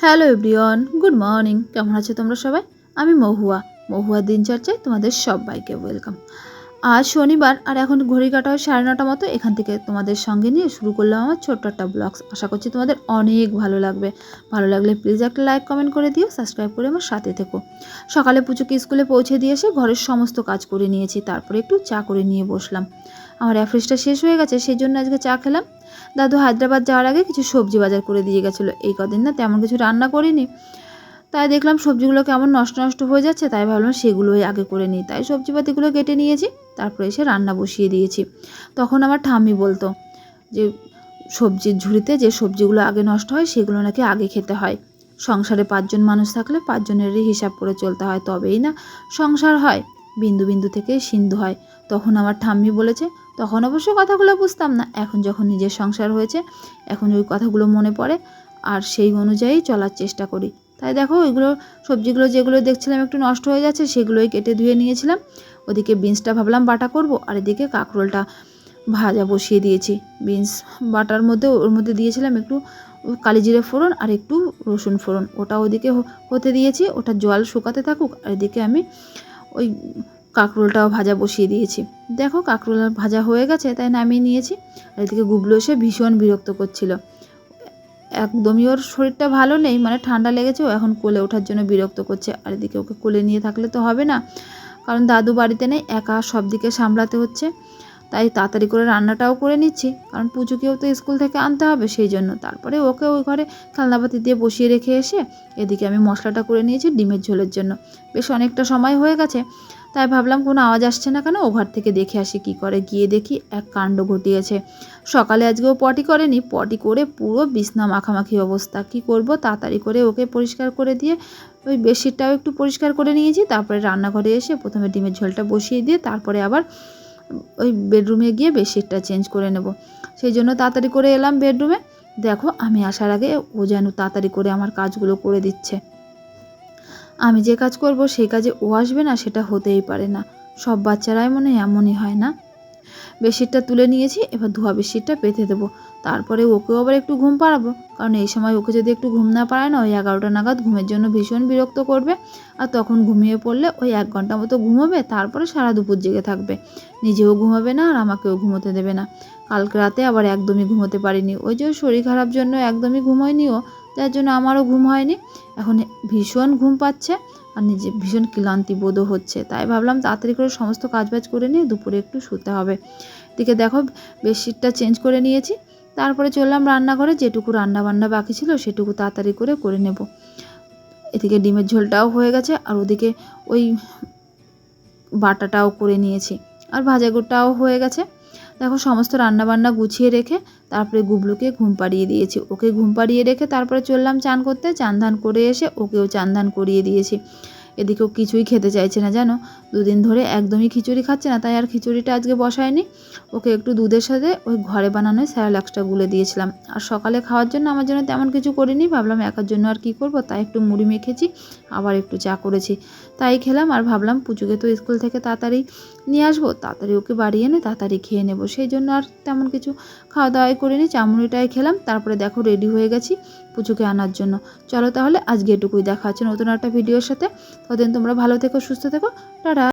Hello everyone, good morning. কেমন আছো তোমরা সবাই? আমি মহুয়া। মহুয়া দিনচর্চায় তোমাদের সবাইকে ওয়েলকাম আজ শনিবার, আর এখন ঘড়ি কাটা হয় সাড়ে নটা মতো। এখান থেকে তোমাদের সঙ্গে নিয়ে শুরু করলাম আমার ছোট্ট একটা ব্লগস আশা করছি তোমাদের অনেক ভালো লাগবে। ভালো লাগলে প্লিজ একটা লাইক কমেন্ট করে দিও সাবস্ক্রাইব করে আমার সাথে থেকো। সকালে পুজোকে স্কুলে পৌঁছে দিয়ে এসে ঘরের সমস্ত কাজ করে নিয়েছি, তারপরে একটু চা করে নিয়ে বসলাম। আমার অ্যাফ্রিজটা শেষ হয়ে গেছে সেই জন্য আজকে চা খেলাম। দাদু হায়দ্রাবাদ যাওয়ার আগে কিছু সবজি বাজার করে দিয়ে গেছিল। এই কদিন না তেমন কিছু রান্না করিনি। তাই দেখলাম সবজিগুলো কেমন নষ্ট নষ্ট হয়ে যাচ্ছে, তাই ভাবলাম সেগুলোই আগে করে নিই। তাই সবজিপাতিগুলো কেটে নিয়েছি, তারপরে এসে রান্না বসিয়ে দিয়েছি। তখন আমার ঠাম্মি বলতো যে, সবজির ঝুড়িতে যে সবজিগুলো আগে নষ্ট হয়, সেগুলো নাকি আগে খেতে হয়। সংসারে পাঁচজন মানুষ থাকলে পাঁচজনেরই হিসাব করে চলতে হয়, তবেই না সংসার হয়, বিন্দু বিন্দু থেকে সিন্ধু হয়। তখন আমার ঠাম্মি বলেছে, তখন অবশ্য কথাগুলো বুঝতাম না, এখন যখন নিজের সংসার হয়েছে, এখন ওই কথাগুলো মনে পড়ে, আর সেই অনুযায়ী চলার চেষ্টা করি। তাই দেখো ওইগুলো সবজিগুলো যেগুলো দেখছিলাম একটু নষ্ট হয়ে যাচ্ছে সেগুলোই কেটে ধুয়ে নিয়েছিলাম। ওদিকে বিনসটা ভাবলাম বাটা করব, আর এদিকে কাঁকরোলটা ভাজা বসিয়ে দিয়েছি। বিনস বাটার মধ্যে, ওর মধ্যে দিয়েছিলাম একটু কালি জিরে ফোড়ন আর একটু রসুন ফোড়ন। ওটা ওদিকে হতে দিয়েছি, ওটা জল শুকাতে থাকুক, আর এদিকে আমি ওই কাঁকরোলটাও ভাজা বসিয়ে দিয়েছি। দেখো কাঁকরোল ভাজা হয়ে গেছে, তাই নামিয়ে নিয়েছি। আর এদিকে গুবলো এসে ভীষণ বিরক্ত করছিল। একদমই ওর শরীরটা ভালো নেই মানে ঠান্ডা লেগেছে, ও এখন কোলে ওঠার জন্য বিরক্ত করছে। আর এদিকে ওকে কোলে নিয়ে থাকলে তো হবে না, কারণ দাদু বাড়িতে নেই, একা সব দিকে সামলাতে হচ্ছে। তাই তাড়াতাড়ি করে রান্নাটাও করে নিচ্ছি, কারণ পুজোকেও তো স্কুল থেকে আনতে হবে সেই জন্য। তারপরে ওকে ওই ঘরে খেলনাপাতি দিয়ে বসিয়ে রেখে এসে এদিকে আমি মশলাটা করে নিয়েছি ডিমের ঝোলের জন্য। বেশ অনেকটা সময় হয়ে গেছে তাই ভাবলাম কোনো আওয়াজ আসছে না কেন, ওভার থেকে দেখে আসি কি করে। গিয়ে দেখি এক কাণ্ড ঘটিয়েছে। সকালে আজকেও পটি করেনি, পটি করে পুরো বিছনা মাখামাখি অবস্থা। কি করব, তাড়াতাড়ি করে ওকে পরিষ্কার করে দিয়ে ওই বেডশিটটাও একটু পরিষ্কার করে নিয়েছি। তারপরে রান্নাঘরে এসে প্রথমে ডিমের ঝোলটা বসিয়ে দিয়ে তারপরে আবার ওই বেডরুমে গিয়ে বেডশিটটা চেঞ্জ করে নেব। সেই জন্য তাড়াতাড়ি করে এলাম বেডরুমে। দেখো, আমি আসার আগে ও যেন তাড়াতাড়ি করে আমার কাজগুলো করে দিচ্ছে। আমি যে কাজ করব, সেই কাজে ও আসবে না, সেটা হতেই পারে না। সব বাচ্চারাই মনে এমনই হয় না? বেডশিটটা তুলে নিয়েছি, এবার ধোয়া বেডশিটটা পেতে দেবো। তারপরে ওকেও আবার একটু ঘুম পাড়াবো। কারণ এই সময় ওকে যদি একটু ঘুম না পাড়ায় না, ওই এগারোটা নাগাদ ঘুমের জন্য ভীষণ বিরক্ত করবে। আর তখন ঘুমিয়ে পড়লে ওই এক ঘণ্টা মতো ঘুমোবে, তারপরে সারা দুপুর জেগে থাকবে। নিজেও ঘুমাবে না, আর আমাকেও ঘুমোতে দেবে না। কালকে রাতে আবার একদমই ঘুমোতে পারিনি। ওই যে শরীর খারাপ জন্য একদমই ঘুম হয়নি ও। যার জন্য আমারও ঘুম হয়নি। এখন ভীষণ ঘুম পাচ্ছে আর নিজে ভীষণ ক্লান্তি বোধও হচ্ছে। তাই ভাবলাম তাড়াতাড়ি করে সমস্ত কাজবাজ করে নিয়ে দুপুরে একটু শুতে হবে। এদিকে দেখো, বেডশিটটা চেঞ্জ করে নিয়েছি। তারপরে চললাম রান্নাঘরে, যেটুকু রান্না বান্না বাকি ছিল সেটুকু তাড়াতাড়ি করে করে নেব। এদিকে ডিমের ঝোলটাও হয়ে গেছে আর ওদিকে ওই বাটাটাও করে নিয়েছি। আর ভাজাগুড়টাও হয়ে গেছে। দেখো, সমস্ত রান্নাবান্না গুছিয়ে রেখে তারপরে গুবলুকে ঘুম পাড়িয়ে দিয়েছি। ওকে ঘুম পাড়িয়ে রেখে তারপরে চললাম চান করতে। চান ধান করে এসে ওকেও চান ধান করিয়ে দিয়েছি। এদিকেও কিছুই খেতে চাইছে না, জানো? দুদিন ধরে একদমই খিচুড়ি খাচ্ছে না, তাই আর খিচুড়িটা আজকে বসায়নি। ওকে একটু দুধের সাথে ওই ঘরে বানানো স্যারালাক্সটা গুলে দিয়েছিলাম। আর সকালে খাওয়ার জন্য আমার জন্য তেমন কিছু করিনি, ভাবলাম একার জন্য আর কি করব, তাই একটু মুড়ি মেখেছি, আবার একটু চা করেছি। তাই খেলাম আর ভাবলাম পুজোকে তো স্কুল থেকে তাড়াতাড়ি নিয়ে আসব, তাড়াতাড়ি ওকে বাড়ি এনে তাড়াতাড়ি খেয়ে নেব। সেই জন্য আর তেমন কিছু খাওয়া দাওয়াই করিনি চামড়িটাই খেলাম, তারপরে দেখো রেডি হয়ে গেছি। পুজোকে আনার জন্য। চলো তাহলে আজকে এটুকুই। দেখা হচ্ছে নতুন একটা ভিডিওর সাথে। ততদিন তোমরা ভালো থেকো, সুস্থ থেকো। টাটা।